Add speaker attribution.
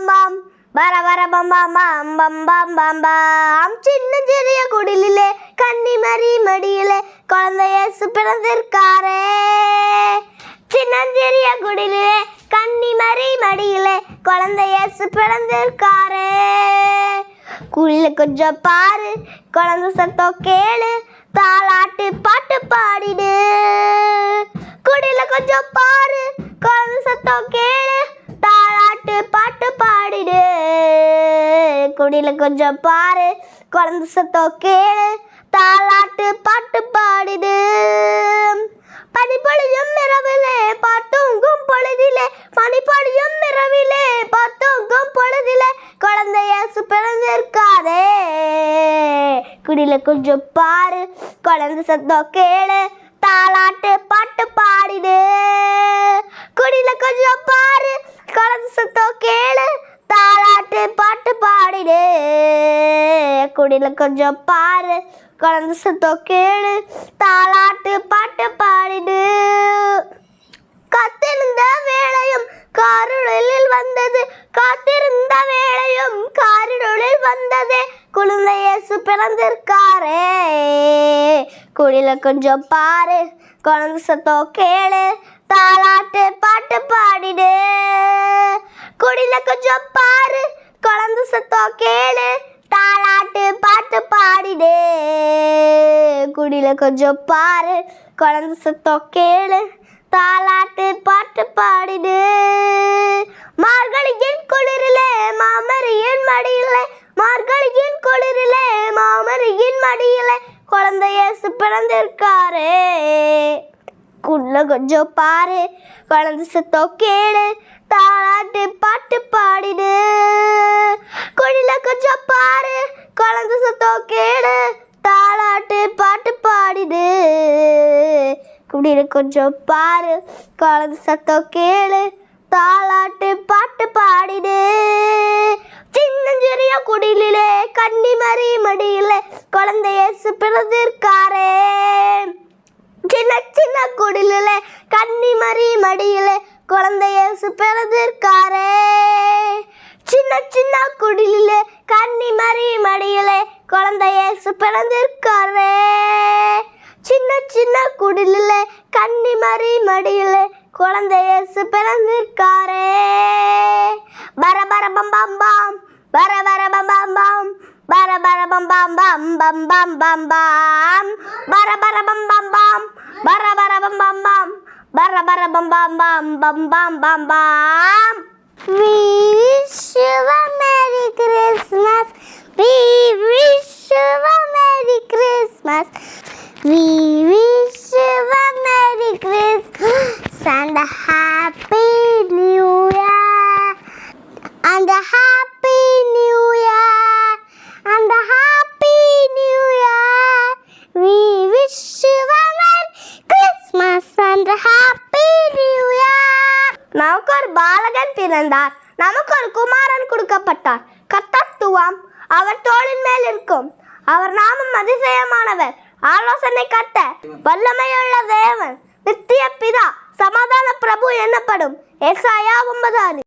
Speaker 1: பம் பம் வர பர பம் பம் பம் பம் பம். சின்ன சிறிய குடிலே கன்னி மறி மடியிலே குழந்தை இயேசு பிறந்திருக்காரே. சின்னஞ்சிறிய குடிலே கன்னி மறி மடியிலே குழந்தை இயேசு பிறந்திருக்காரே. குளில கொஞ்சம் பாரு குழந்தை சத்தம் கேளு தாளாட்டு பாட்டு பாடிடு. குடில கொஞ்சம் பாரு குழந்தை சத்தம் கேளு பாட்டு பாடிடு. குடியில கொஞ்சம் பாரு. குழந்த சத்தம் கேளு. தாளாட்டு பாட்டு பாடிடு. பனிப்பொழியும் இரவிலே பாட்டுங்கும் பொழுதிலே. பனிப்பொழியும் இரவிலே பாட்டுங்கும் பொழுதிலே. குழந்தை இயேசு பிறந்திருக்காரே. குடில கொஞ்சம் பாரு. குழந்தை சத்தம் கேளு. தாளாட்டு பாட்டு பாடிடு குடில கொஞ்சம் கலந்து குழந்தை சத்தம் கேளு. தாளாட்டு பாட்டு பாடிடு. குடில கொஞ்சம் பாரு. கலந்து சத்தம் கேளு. தாளாட்டு பாட்டு பாடிடு. கத்திருந்த வேளையும் காரிருளில் வந்தது. காத்திருந்த வேளையும் காரிருளில் வந்ததே. குழந்தை இயேசு பிறந்திருக்காரே குடில கொஞ்சம் பாரு. குழந்தை சத்தம் கேளு. தாளாட்டு பாட்டு பாடிடு. குடில கொஞ்சம் பாரு. குழந்தை சத்தம் கேளு. தாளாட்டு பாட்டு பாடிடு. குடில கொஞ்சம் பாரு. குழந்தை சத்தம் கேளு. தாளாட்டு பாட்டு பாடிடு. மார்கழியின் குளிரிலே மாமரியின் மடியிலே மார்கழியின் குளிரிலே மரியின் மடியில குழந்தையேசு பிறந்திருக்காரு பிறந்திருக்காரே. குள்ள கொஞ்சம் பாரு. குழந்தை சத்தம் கேளு தாளாட்டு பாட்டு பாடிடு. குழில கொஞ்சம் பாரு. குழந்தை சத்தம் கேளு தாளாட்டு பாட்டு பாடிடு. குடியில கொஞ்சம் பாரு. குழந்தை சத்தம் கேளு தாளாட்டு பாட்டு பாடிடு. குடிலே கன்னி மறி மடியிலே குழந்தை பிறந்திருக்காரே. சின்ன சின்ன குடிலே கன்னி மறி மடியிலே குழந்தை பிறந்திருக்காரே. சின்ன சின்ன குடிலே கன்னி மறி மடியிலே குழந்தை பிறந்திருக்காரே. சின்ன சின்ன குடிலே கன்னி மறி மடியிலே குழந்தை பிறந்திருக்காரே. பர பர Bara bara bam bam bam. Bara bara bam bam bam bam bam bam bam. Bara bara bam bam bam. Bara bara bam bam bam. Bara bara bam bam bam bam bam bam bam. We wish you a Merry Christmas. We wish you a Merry Christmas. We wish you a Merry Christmas and a Happy New Year and a Happy நமக்கு ஒரு பாலகன் பிறந்தார். நமக்கு ஒரு குமாரன் கொடுக்கப்பட்டார். கத்தத்துவம் அவர் தோளின் மேல் இருக்கும் அவர் நாமம் அதிசயமானவர். ஆலோசனை கட்ட வல்லமையுள்ள தேவன். நித்திய பிதா சமாதான பிரபு என்னப்படும்? ஏசாயா ஒன்பது ஆறு.